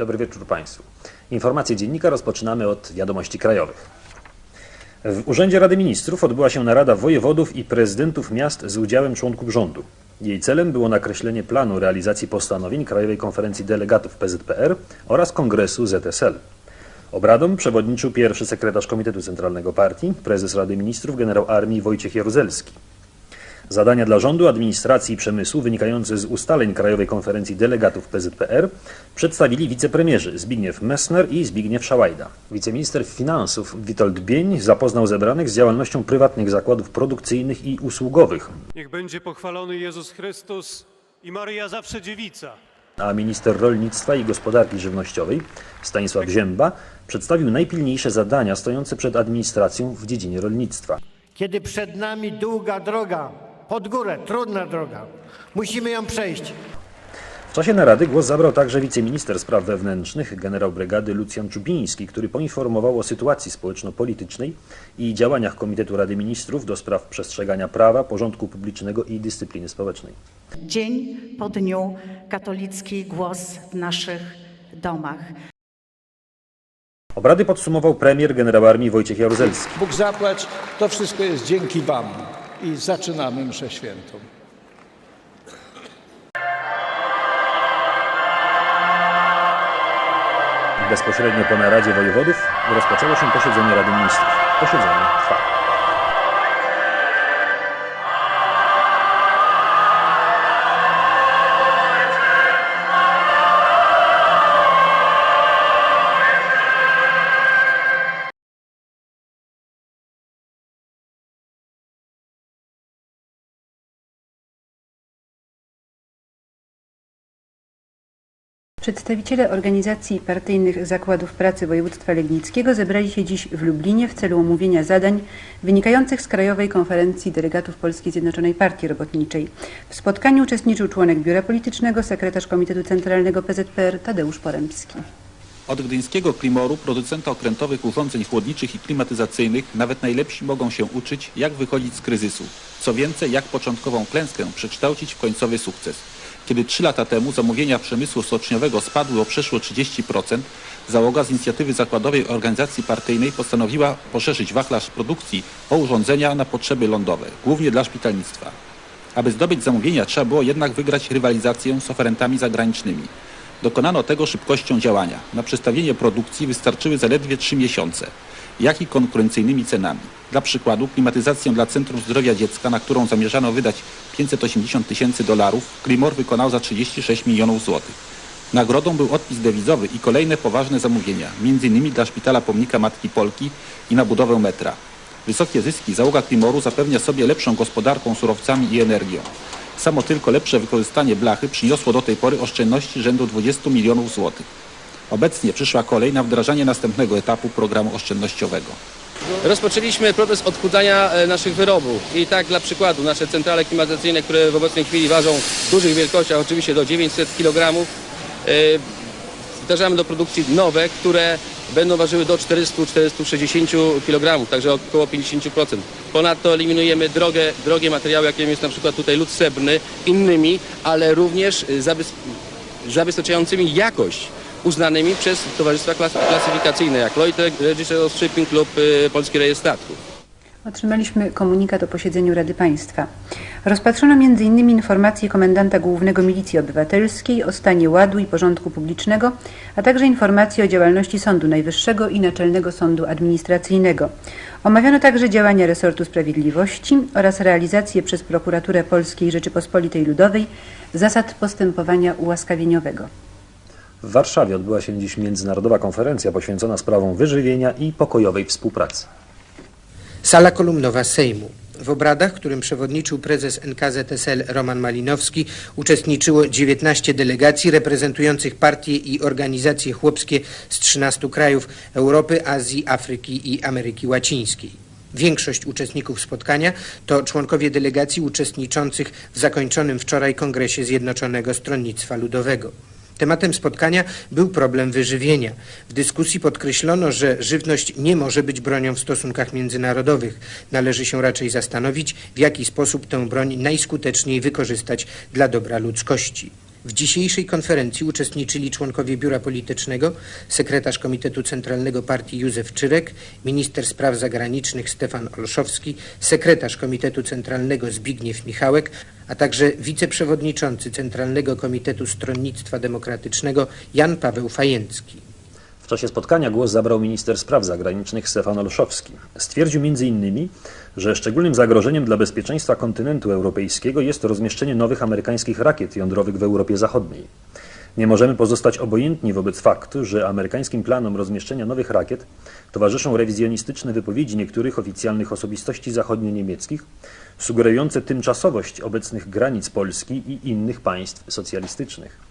Dobry wieczór Państwu. Informacje dziennika rozpoczynamy od wiadomości krajowych. W Urzędzie Rady Ministrów odbyła się narada wojewodów i prezydentów miast z udziałem członków rządu. Jej celem było nakreślenie planu realizacji postanowień Krajowej Konferencji Delegatów PZPR oraz Kongresu ZSL. Obradom przewodniczył pierwszy sekretarz Komitetu Centralnego Partii, prezes Rady Ministrów generał armii Wojciech Jaruzelski. Zadania dla rządu, administracji i przemysłu wynikające z ustaleń Krajowej Konferencji Delegatów PZPR przedstawili wicepremierzy Zbigniew Messner i Zbigniew Szałajda. Wiceminister finansów Witold Bień zapoznał zebranych z działalnością prywatnych zakładów produkcyjnych i usługowych, Niech będzie pochwalony Jezus Chrystus i Maryja zawsze dziewica. a minister rolnictwa i gospodarki żywnościowej Stanisław Zięba przedstawił najpilniejsze zadania stojące przed administracją w dziedzinie rolnictwa. Kiedy przed nami długa droga, pod górę, trudna droga, musimy ją przejść. W czasie narady głos zabrał także wiceminister spraw wewnętrznych, generał brygady Lucjan Czubiński, który poinformował o sytuacji społeczno-politycznej i działaniach Komitetu Rady Ministrów do spraw przestrzegania prawa, porządku publicznego i dyscypliny społecznej. Dzień po dniu katolicki głos w naszych domach. Obrady podsumował premier generał armii Wojciech Jaruzelski. Bóg zapłać, to wszystko jest dzięki Wam. I zaczynamy mszę świętą. Bezpośrednio po naradzie wojewodów rozpoczęło się posiedzenie Rady Ministrów. Posiedzenie trwa. Przedstawiciele organizacji partyjnych zakładów pracy województwa legnickiego zebrali się dziś w Lublinie w celu omówienia zadań wynikających z Krajowej Konferencji Delegatów Polskiej Zjednoczonej Partii Robotniczej. W spotkaniu uczestniczył członek Biura Politycznego, sekretarz Komitetu Centralnego PZPR Tadeusz Poremski. Od gdyńskiego Klimoru, producenta okrętowych urządzeń chłodniczych i klimatyzacyjnych, nawet najlepsi mogą się uczyć, jak wychodzić z kryzysu. Co więcej, jak początkową klęskę przekształcić w końcowy sukces. Kiedy trzy lata temu zamówienia przemysłu stoczniowego spadły o przeszło 30%, załoga z inicjatywy zakładowej organizacji partyjnej postanowiła poszerzyć wachlarz produkcji o urządzenia na potrzeby lądowe, głównie dla szpitalnictwa. Aby zdobyć zamówienia, trzeba było jednak wygrać rywalizację z oferentami zagranicznymi. Dokonano tego szybkością działania. Na przestawienie produkcji wystarczyły zaledwie 3 miesiące, jak i konkurencyjnymi cenami. Dla przykładu klimatyzację dla Centrum Zdrowia Dziecka, na którą zamierzano wydać 580 tysięcy dolarów, Klimor wykonał za 36 milionów złotych. Nagrodą był odpis dewizowy i kolejne poważne zamówienia, m.in. dla Szpitala Pomnika Matki Polki i na budowę metra. Wysokie zyski załoga Klimoru zapewnia sobie lepszą gospodarką surowcami i energią. Samo tylko lepsze wykorzystanie blachy przyniosło do tej pory oszczędności rzędu 20 milionów złotych. Obecnie przyszła kolej na wdrażanie następnego etapu programu oszczędnościowego. Rozpoczęliśmy proces odchudzania e, naszych wyrobów i tak dla przykładu nasze centrale klimatyzacyjne, które w obecnej chwili ważą w dużych wielkościach, oczywiście do 900 kg, e, wdrażamy do produkcji nowe, które będą ważyły do 400-460 kg, także około 50%. Ponadto eliminujemy drogie, drogie materiały, jakim jest na przykład tutaj lód srebrny, innymi, ale również e, zabez, zabezpieczającymi jakość uznanymi przez towarzystwa klas, klasyfikacyjne jak Lloyd Register of Shipping lub y, Polski Rejestr. Otrzymaliśmy komunikat o posiedzeniu Rady Państwa. Rozpatrzono m.in. informację komendanta głównego Milicji Obywatelskiej o stanie ładu i porządku publicznego, a także informację o działalności Sądu Najwyższego i Naczelnego Sądu Administracyjnego. Omawiano także działania resortu sprawiedliwości oraz realizację przez Prokuraturę Polskiej Rzeczypospolitej Ludowej zasad postępowania ułaskawieniowego. W Warszawie odbyła się dziś międzynarodowa konferencja poświęcona sprawom wyżywienia i pokojowej współpracy. Sala kolumnowa Sejmu. W obradach, którym przewodniczył prezes NKZSL Roman Malinowski, uczestniczyło 19 delegacji reprezentujących partie i organizacje chłopskie z 13 krajów Europy, Azji, Afryki i Ameryki Łacińskiej. Większość uczestników spotkania to członkowie delegacji uczestniczących w zakończonym wczoraj Kongresie Zjednoczonego Stronnictwa Ludowego. Tematem spotkania był problem wyżywienia. W dyskusji podkreślono, że żywność nie może być bronią w stosunkach międzynarodowych. Należy się raczej zastanowić, w jaki sposób tę broń najskuteczniej wykorzystać dla dobra ludzkości. W dzisiejszej konferencji uczestniczyli członkowie Biura Politycznego, sekretarz Komitetu Centralnego Partii Józef Czyrek, minister spraw zagranicznych Stefan Olszowski, sekretarz Komitetu Centralnego Zbigniew Michałek, a także wiceprzewodniczący Centralnego Komitetu Stronnictwa Demokratycznego Jan Paweł Fajęcki. W czasie spotkania głos zabrał minister spraw zagranicznych Stefan Olszowski. Stwierdził m.in., że szczególnym zagrożeniem dla bezpieczeństwa kontynentu europejskiego jest rozmieszczenie nowych amerykańskich rakiet jądrowych w Europie Zachodniej. Nie możemy pozostać obojętni wobec faktu, że amerykańskim planom rozmieszczenia nowych rakiet towarzyszą rewizjonistyczne wypowiedzi niektórych oficjalnych osobistości zachodnio-niemieckich, sugerujące tymczasowość obecnych granic Polski i innych państw socjalistycznych.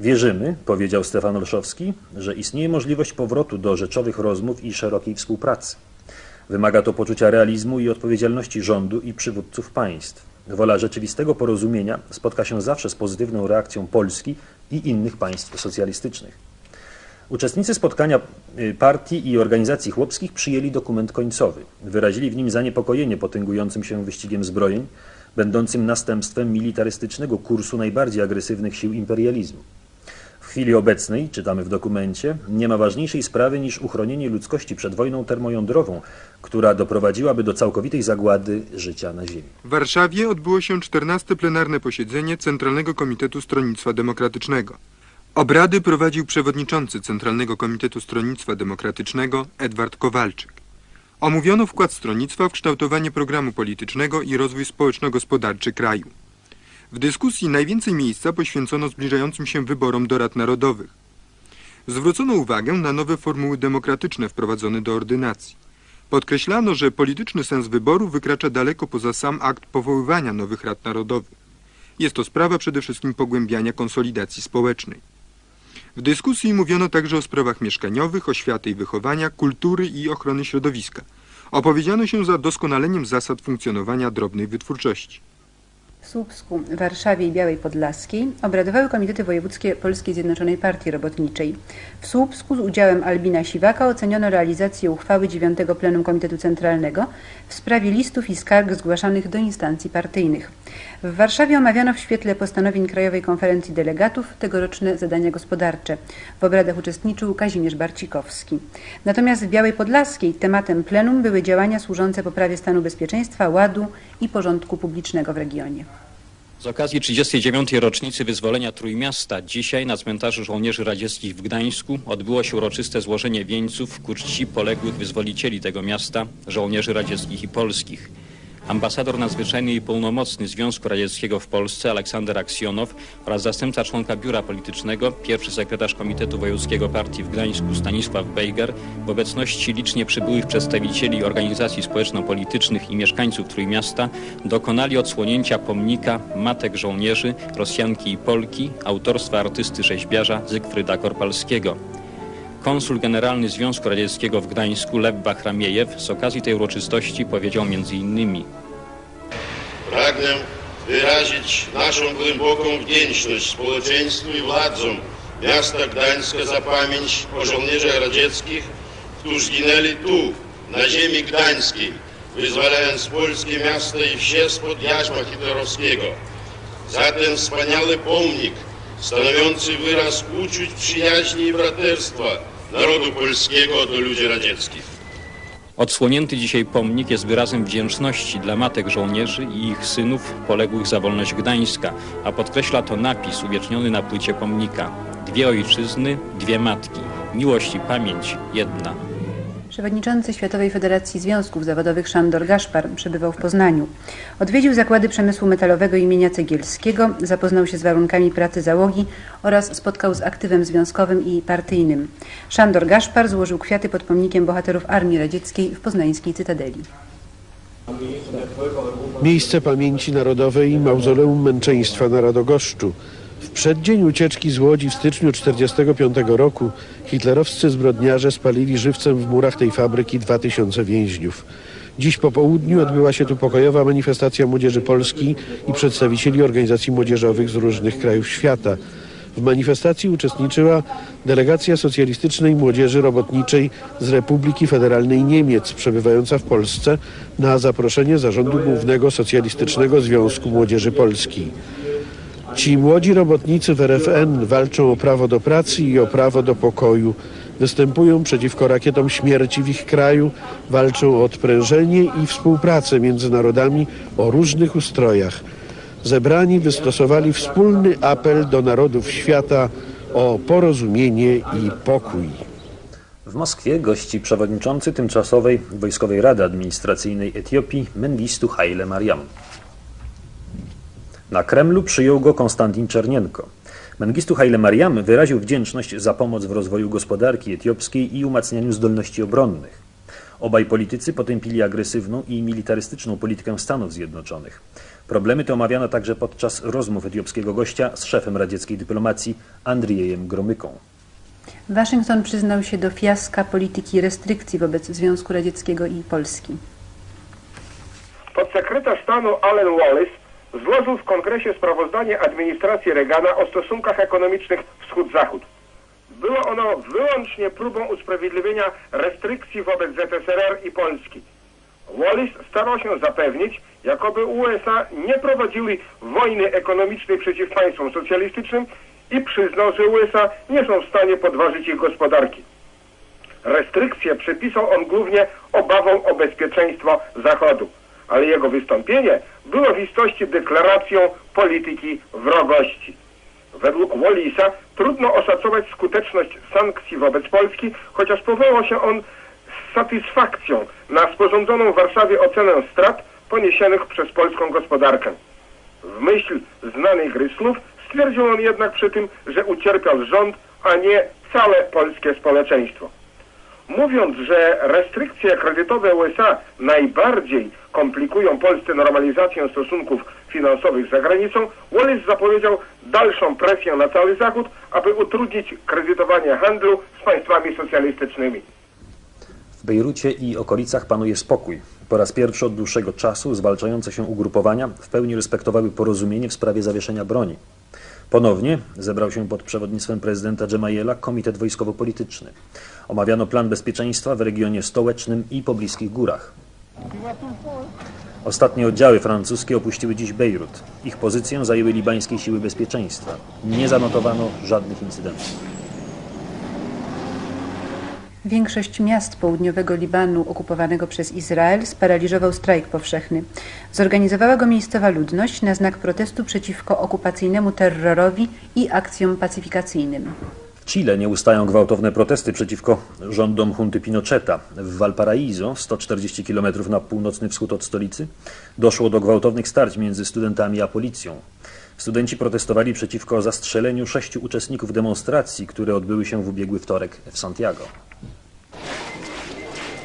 Wierzymy, powiedział Stefan Olszowski, że istnieje możliwość powrotu do rzeczowych rozmów i szerokiej współpracy. Wymaga to poczucia realizmu i odpowiedzialności rządu i przywódców państw. Wola rzeczywistego porozumienia spotka się zawsze z pozytywną reakcją Polski i innych państw socjalistycznych. Uczestnicy spotkania y, partii i organizacji chłopskich przyjęli dokument końcowy. Wyrazili w nim zaniepokojenie potęgującym się wyścigiem zbrojeń, będącym następstwem militarystycznego kursu najbardziej agresywnych sił imperializmu. Chwili obecnej, czytamy w dokumencie, nie ma ważniejszej sprawy niż uchronienie ludzkości przed wojną termojądrową, która doprowadziłaby do całkowitej zagłady życia na Ziemi. W Warszawie odbyło się 14. plenarne posiedzenie Centralnego Komitetu Stronnictwa Demokratycznego. Obrady prowadził przewodniczący Centralnego Komitetu Stronnictwa Demokratycznego Edward Kowalczyk. Omówiono wkład stronnictwa w kształtowanie programu politycznego i rozwój społeczno-gospodarczy kraju. W dyskusji najwięcej miejsca poświęcono zbliżającym się wyborom do rad narodowych. Zwrócono uwagę na nowe formuły demokratyczne wprowadzone do ordynacji. Podkreślano, że polityczny sens wyboru wykracza daleko poza sam akt powoływania nowych rad narodowych. Jest to sprawa przede wszystkim pogłębiania konsolidacji społecznej. W dyskusji mówiono także o sprawach mieszkaniowych, oświaty i wychowania, kultury i ochrony środowiska. Opowiedziano się za doskonaleniem zasad funkcjonowania drobnej wytwórczości. W Słupsku, Warszawie i Białej Podlaskiej obradowały komitety wojewódzkie Polskiej Zjednoczonej Partii Robotniczej. W Słupsku z udziałem Albina Siwaka oceniono realizację uchwały 9 Plenum Komitetu Centralnego w sprawie listów i skarg zgłaszanych do instancji partyjnych. W Warszawie omawiano w świetle postanowień Krajowej Konferencji Delegatów tegoroczne zadania gospodarcze. W obradach uczestniczył Kazimierz Barcikowski. Natomiast w Białej Podlaskiej tematem plenum były działania służące poprawie stanu bezpieczeństwa, ładu i porządku publicznego w regionie. Z okazji 39. rocznicy wyzwolenia Trójmiasta dzisiaj na cmentarzu żołnierzy radzieckich w Gdańsku odbyło się uroczyste złożenie wieńców ku czci poległych wyzwolicieli tego miasta, żołnierzy radzieckich i polskich. Ambasador nadzwyczajny i pełnomocny Związku Radzieckiego w Polsce Aleksander Aksjonow oraz zastępca członka biura politycznego, pierwszy sekretarz Komitetu Wojewódzkiego Partii w Gdańsku Stanisław Bejger w obecności licznie przybyłych przedstawicieli organizacji społeczno-politycznych i mieszkańców Trójmiasta dokonali odsłonięcia pomnika Matek Żołnierzy, Rosjanki i Polki autorstwa artysty rzeźbiarza Zygfryda Korpalskiego. Konsul Generalny Związku Radzieckiego w Gdańsku Lew Bachramiejew z okazji tej uroczystości powiedział m.in. Pragnę wyrazić naszą głęboką wdzięczność społeczeństwu i władzom miasta Gdańska za pamięć o żołnierzach radzieckich, którzy ginęli tu, na ziemi gdańskiej, wyzwalając polskie miasta i wsie spod jarzma hitlerowskiego. Za ten wspaniały pomnik, stanowiący wyraz uczuć przyjaźni i braterstwa narodu polskiego do ludzi radzieckich. Odsłonięty dzisiaj pomnik jest wyrazem wdzięczności dla matek żołnierzy i ich synów poległych za wolność Gdańska, a podkreśla to napis uwieczniony na płycie pomnika. Dwie ojczyzny, dwie matki. Miłość i pamięć jedna. Przewodniczący Światowej Federacji Związków Zawodowych Szandor Gaszpar przebywał w Poznaniu. Odwiedził zakłady przemysłu metalowego imienia Cegielskiego, zapoznał się z warunkami pracy załogi oraz spotkał z aktywem związkowym i partyjnym. Szandor Gaszpar złożył kwiaty pod pomnikiem bohaterów Armii Radzieckiej w poznańskiej Cytadeli. Miejsce pamięci narodowej Mauzoleum Męczeństwa na Radogoszczu. W przeddzień ucieczki z Łodzi w styczniu 1945 roku hitlerowscy zbrodniarze spalili żywcem w murach tej fabryki 2000 więźniów. Dziś po południu odbyła się tu pokojowa manifestacja młodzieży Polski i przedstawicieli organizacji młodzieżowych z różnych krajów świata. W manifestacji uczestniczyła delegacja socjalistycznej młodzieży robotniczej z Republiki Federalnej Niemiec przebywająca w Polsce na zaproszenie Zarządu Głównego Socjalistycznego Związku Młodzieży Polskiej. Ci młodzi robotnicy w RFN walczą o prawo do pracy i o prawo do pokoju. Występują przeciwko rakietom śmierci w ich kraju, walczą o odprężenie i współpracę między narodami o różnych ustrojach. Zebrani wystosowali wspólny apel do narodów świata o porozumienie i pokój. W Moskwie gości przewodniczący tymczasowej Wojskowej Rady Administracyjnej Etiopii Mengistu Haile Mariam. Na Kremlu przyjął go Konstantin Czernienko. Mengistu Haile Mariam wyraził wdzięczność za pomoc w rozwoju gospodarki etiopskiej i umacnianiu zdolności obronnych. Obaj politycy potępili agresywną i militarystyczną politykę Stanów Zjednoczonych. Problemy te omawiano także podczas rozmów etiopskiego gościa z szefem radzieckiej dyplomacji Andriejem Gromyką. Waszyngton przyznał się do fiaska polityki restrykcji wobec Związku Radzieckiego i Polski. Podsekretarz stanu Allen Wallace złożył w kongresie sprawozdanie administracji Reagana o stosunkach ekonomicznych Wschód-Zachód. Było ono wyłącznie próbą usprawiedliwienia restrykcji wobec ZSRR i Polski. Wallace starał się zapewnić, jakoby USA nie prowadziły wojny ekonomicznej przeciw państwom socjalistycznym i przyznał, że USA nie są w stanie podważyć ich gospodarki. Restrykcje przypisał on głównie obawom o bezpieczeństwo Zachodu, ale jego wystąpienie było w istocie deklaracją polityki wrogości. Według Wallisa trudno oszacować skuteczność sankcji wobec Polski, chociaż powołał się on z satysfakcją na sporządzoną w Warszawie ocenę strat poniesionych przez polską gospodarkę. W myśl znanej gry stwierdził on jednak przy tym, że ucierpiał rząd, a nie całe polskie społeczeństwo. Mówiąc, że restrykcje kredytowe USA najbardziej komplikują Polsce normalizację stosunków finansowych z zagranicą, Wallace zapowiedział dalszą presję na cały Zachód, aby utrudnić kredytowanie handlu z państwami socjalistycznymi. W Bejrucie i okolicach panuje spokój. Po raz pierwszy od dłuższego czasu zwalczające się ugrupowania w pełni respektowały porozumienie w sprawie zawieszenia broni. Ponownie zebrał się pod przewodnictwem prezydenta Dżemajela Komitet Wojskowo-Polityczny. Omawiano plan bezpieczeństwa w regionie stołecznym i pobliskich górach. Ostatnie oddziały francuskie opuściły dziś Bejrut. Ich pozycję zajęły libańskie siły bezpieczeństwa. Nie zanotowano żadnych incydentów. Większość miast południowego Libanu okupowanego przez Izrael sparaliżował strajk powszechny. Zorganizowała go miejscowa ludność na znak protestu przeciwko okupacyjnemu terrorowi i akcjom pacyfikacyjnym. Chile nie ustają gwałtowne protesty przeciwko rządom hunty Pinocheta. W Valparaíso, 140 km na północny wschód od stolicy, doszło do gwałtownych starć między studentami a policją. Studenci protestowali przeciwko zastrzeleniu sześciu uczestników demonstracji, które odbyły się w ubiegły wtorek w Santiago.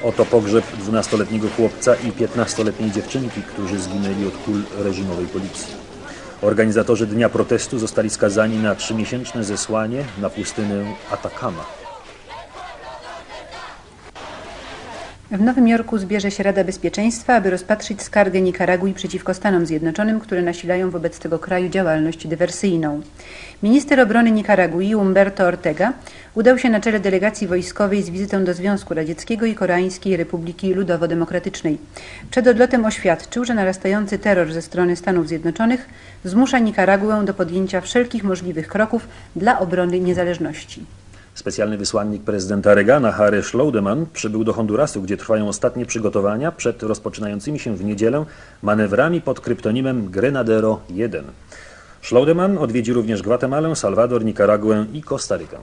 Oto pogrzeb 12-letniego chłopca i 15-letniej dziewczynki, którzy zginęli od kul reżimowej policji. Organizatorzy dnia protestu zostali skazani na trzymiesięczne zesłanie na pustynę Atacama. W Nowym Jorku zbierze się Rada Bezpieczeństwa, aby rozpatrzyć skargę Nikaragui przeciwko Stanom Zjednoczonym, które nasilają wobec tego kraju działalność dywersyjną. Minister obrony Nikaragui Humberto Ortega udał się na czele delegacji wojskowej z wizytą do Związku Radzieckiego i Koreańskiej Republiki Ludowo-Demokratycznej. Przed odlotem oświadczył, że narastający terror ze strony Stanów Zjednoczonych zmusza Nikaraguę do podjęcia wszelkich możliwych kroków dla obrony niezależności. Specjalny wysłannik prezydenta Reagana, Harry Schlaudeman, przybył do Hondurasu, gdzie trwają ostatnie przygotowania przed rozpoczynającymi się w niedzielę manewrami pod kryptonimem Grenadero 1. Schlaudeman odwiedzi również Gwatemalę, Salwador, Nikaraguę i Kostarykę.